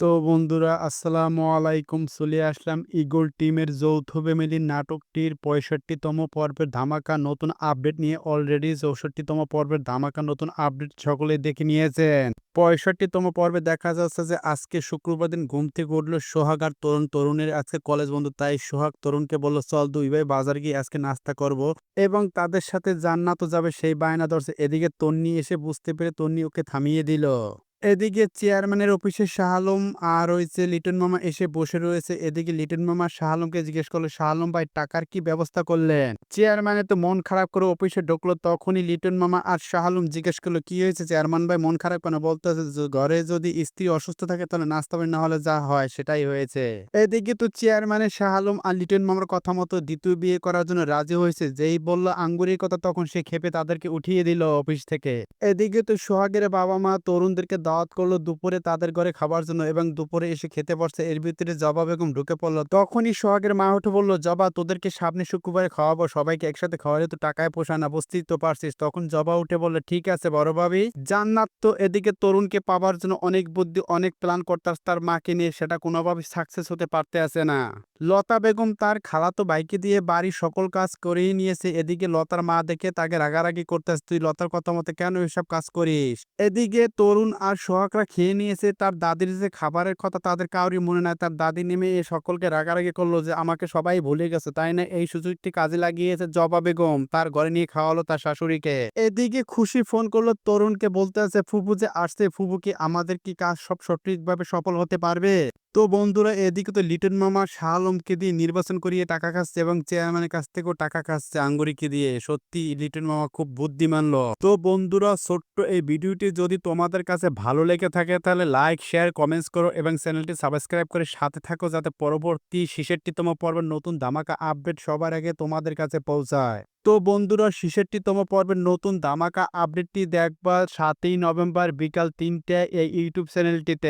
তো বন্ধুরা, আসসালামু আলাইকুম। চলে আসলাম ইগল টিমের যৌথ ফ্যামিলি নাটকটির পঁয়ষট্টিতম পর্বের ধামাকা নতুন আপডেট নিয়ে। অলরেডি চৌষট্টিতম পর্বের ধামাকা নতুন আপডেট সকলে দেখে নিয়েছেন। পঁয়ষট্টিতম পর্বে দেখা যাচ্ছে যে আজকে শুক্রবার দিন ঘুম থেকে উঠল সোহাগ আর তরুণ। তরুণের আজকে কলেজ বন্ধু, তাই সোহাগ তরুণকে বলল, চল দুই ভাই বাজার গিয়ে আজকে নাস্তা করব। এবং তাদের সাথে জান্নাতও যাবে সেই বায়না ধরছে। এদিকে তন্নি এসে বুঝতে পেরে তন্নি ওকে থামিয়ে দিল। এদিকে চেয়ারম্যানের অফিসে শাহ আলম আর হয়েছে লিটন মামা এসে বসে রয়েছে। এদিকে লিটন মামা শাহ আলমকে জিজ্ঞেস করল শাহ আলম ভাই, টাকার কি ব্যবস্থা করলেন? চেয়ারম্যানের তো মন খারাপ করে অফিসে ঢুকলো, তখনই লিটন মামা আর শাহ আলম জিজ্ঞেস করল, কি হয়েছে চেয়ারম্যান ভাই, মন খারাপ কেন? বলতেছে ঘরে যদি স্ত্রী অসুস্থ থাকে তাহলে নাস্তা না হলে যা হয়, সেটাই হয়েছে। এদিকে তো চেয়ারম্যানের শাহ আলম আর লিটন মামার কথা মতো দ্বিতীয় বিয়ে করার জন্য রাজি হয়েছে। যেই বলল আঙ্গুরির কথা, তখন সে খেপে তাদেরকে উঠিয়ে দিল অফিস থেকে। এদিকে তো সোহাগের বাবা মা তরুণদেরকে দাওয়াত করল দুপুরে তাদের ঘরে খাবার জন্য এবং দুপুরে এসে খেতে বসছে। এর ভিতরে জবা বেগম ঢুকে পড়ল, তখনই সোহাগের মা উঠে বলল, জবা, তোদেরকে সামনে শুক্রবারে খাওয়াবো, সবাইকে একসাথে খাওয়ালে তো টাকায় পোষায় না, বুঝতেই তো পারছিস। তখন জবা উঠে বলল, ঠিক আছে বড় ভাবি। জান্নাত তো এদিকে তরুণকে পাবার জন্য অনেক বুদ্ধি, অনেক প্ল্যান করতাস তার মাকে নিয়ে সেটা কোনোভাবে সাকসেস হতে পারতে আছে না। লতা বেগম তার খালাতো ভাইকে দিয়ে বাড়ির সকল কাজ করেই নিয়েছে। এদিকে লতার মা দেখে তাকে রাগারাগি করতেছ, তুই লতার কথা মতো কেন এসব কাজ করিস? এদিকে তরুণ আর সোহাগরা খেয়ে নিয়েছে, তার দাদির যে খাবারের কথা তাদের কাউরই মনে নাই। তার দাদি নেমে এ সকলকে রাগারাগি করল যে, আমাকে সবাই ভুলে গেছে, তাই না? এই সুযোগটি কাজে লাগিয়েছে জবা বেগম, তার ঘরে নিয়ে খাওয়ালো তার শাশুড়িকে। এদিকে খুশি ফোন করল, তরুণকে বলতে আছে ফুপু যে আসছে ফুপু কি আমাদের কি কাজ সব সঠিকভাবে সফল হতে পারবে? তো বন্ধুরা, এদিকে তো লিটন মামা শাহ আলমকে দিয়ে নির্বাচন করিয়ে টাকা খাচ্ছে এবং চেয়ারম্যানের কাছ থেকেও টাকা খাচ্ছে আঙ্গুরিকে দিয়ে। সত্যি, লিটন মামা খুব বুদ্ধিমান লোক। তো বন্ধুরা, ছোট্ট এই ভিডিওটি যদি তোমাদের কাছে ভালো লেগে থাকে, তাহলে লাইক শেয়ার কমেন্টস করো এবং চ্যানেলটি সাবস্ক্রাইব করে সাথে থাকো যাতে পরবর্তী ছেষট্টিতম পর্বের নতুন ধামাকা আপডেট সবার আগে তোমাদের কাছে পৌঁছায়। তো বন্ধুরা ছেষট্টিতম পর্বের নতুন ধামাকা আপডেটটি দেখবা সাতই নভেম্বর বিকাল তিনটায় এই ইউটিউব চ্যানেলটিতে।